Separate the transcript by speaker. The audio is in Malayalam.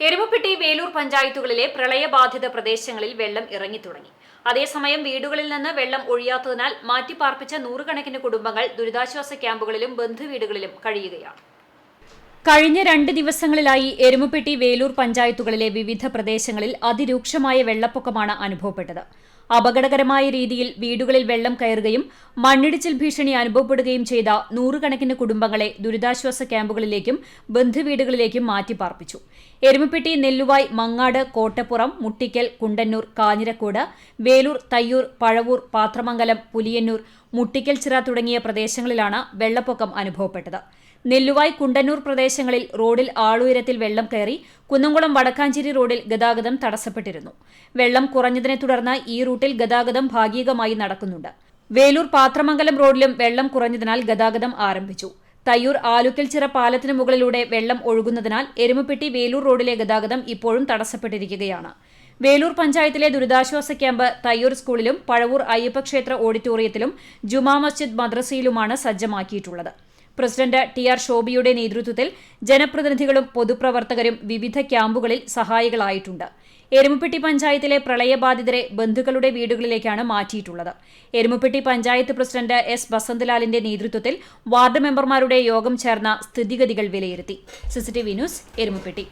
Speaker 1: എരുമപ്പെട്ടി വേലൂർ പഞ്ചായത്തുകളിലെ പ്രളയബാധിത പ്രദേശങ്ങളിൽ വെള്ളം ഇറങ്ങിത്തുടങ്ങി അതേസമയം വീടുകളിൽ നിന്ന് വെള്ളം ഒഴിയാത്തതിനാൽ മാറ്റിപ്പാർപ്പിച്ച നൂറുകണക്കിന് കുടുംബങ്ങൾ ദുരിതാശ്വാസ ക്യാമ്പുകളിലും ബന്ധുവീടുകളിലും കഴിയുകയാണ്. കഴിഞ്ഞ രണ്ട് ദിവസങ്ങളിലായി എരുമപ്പെട്ടി വേലൂർ പഞ്ചായത്തുകളിലെ വിവിധ പ്രദേശങ്ങളിൽ അതിരൂക്ഷമായ വെള്ളപ്പൊക്കമാണ് അനുഭവപ്പെട്ടത്. അപകടകരമായ രീതിയിൽ വീടുകളിൽ വെള്ളം കയറുകയും മണ്ണിടിച്ചിൽ ഭീഷണി അനുഭവപ്പെടുകയും ചെയ്ത നൂറുകണക്കിന് കുടുംബങ്ങളെ ദുരിതാശ്വാസ ക്യാമ്പുകളിലേക്കും ബന്ധുവീടുകളിലേക്കും മാറ്റിപ്പാർപ്പിച്ചു. എരുമപ്പെട്ടി നെല്ലുവായ് മങ്ങാട് കോട്ടപ്പുറം മുട്ടിക്കൽ കുണ്ടന്നൂർ കാഞ്ഞിരക്കോട് വേലൂർ തയ്യൂർ പഴവൂർ പാത്രമംഗലം പുലിയന്നൂർ മുട്ടിക്കൽ ചിറ തുടങ്ങിയ പ്രദേശങ്ങളിലാണ് വെള്ളപ്പൊക്കം അനുഭവപ്പെട്ടത്. നെല്ലുവായ് കുണ്ടന്നൂർ പ്രദേശങ്ങളിൽ റോഡിൽ ആളുയരത്തിൽ വെള്ളം കയറി കുന്നംകുളം വടക്കാഞ്ചേരി റോഡിൽ ഗതാഗതം തടസ്സപ്പെട്ടിരുന്നു. വെള്ളം കുറഞ്ഞതിനെ തുടർന്ന് ഈ റൂട്ടിൽ ഗതാഗതം ഭാഗികമായി നടക്കുന്നുണ്ട്. വേലൂർ പാത്രമംഗലം റോഡിലും വെള്ളം കുറഞ്ഞതിനാൽ ഗതാഗതം ആരംഭിച്ചു. തയ്യൂർ ആലുക്കൽച്ചിറ പാലത്തിന് മുകളിലൂടെ വെള്ളം ഒഴുകുന്നതിനാൽ എരുമപ്പെട്ടി വേലൂർ റോഡിലെ ഗതാഗതം ഇപ്പോഴും തടസ്സപ്പെട്ടിരിക്കുകയാണ്. വേലൂർ പഞ്ചായത്തിലെ ദുരിതാശ്വാസ ക്യാമ്പ് തയ്യൂർ സ്കൂളിലും പഴവൂർ അയ്യപ്പക്ഷേത്ര ഓഡിറ്റോറിയത്തിലും ജുമാ മസ്ജിദ് മദ്രസയിലുമാണ് സജ്ജമാക്കിയിട്ടുള്ളത്. പ്രസിഡന്റ് ടി ആർ ഷോബിയുടെ നേതൃത്വത്തിൽ ജനപ്രതിനിധികളും പൊതുപ്രവർത്തകരും വിവിധ ക്യാമ്പുകളിൽ സഹായികളായിട്ടുണ്ട്. എരുമപ്പെട്ടി പഞ്ചായത്തിലെ പ്രളയബാധിതരെ ബന്ധുക്കളുടെ വീടുകളിലേക്കാണ് മാറ്റിയിട്ടുള്ളത്. എരുമപ്പെട്ടി പഞ്ചായത്ത് പ്രസിഡന്റ് എസ് ബസന്തലാലിന്റെ നേതൃത്വത്തിൽ വാർഡ് മെമ്പർമാരുടെ യോഗം ചേർന്ന സ്ഥിതിഗതികൾ വിലയിരുത്തി. CCTV news Erumapetty.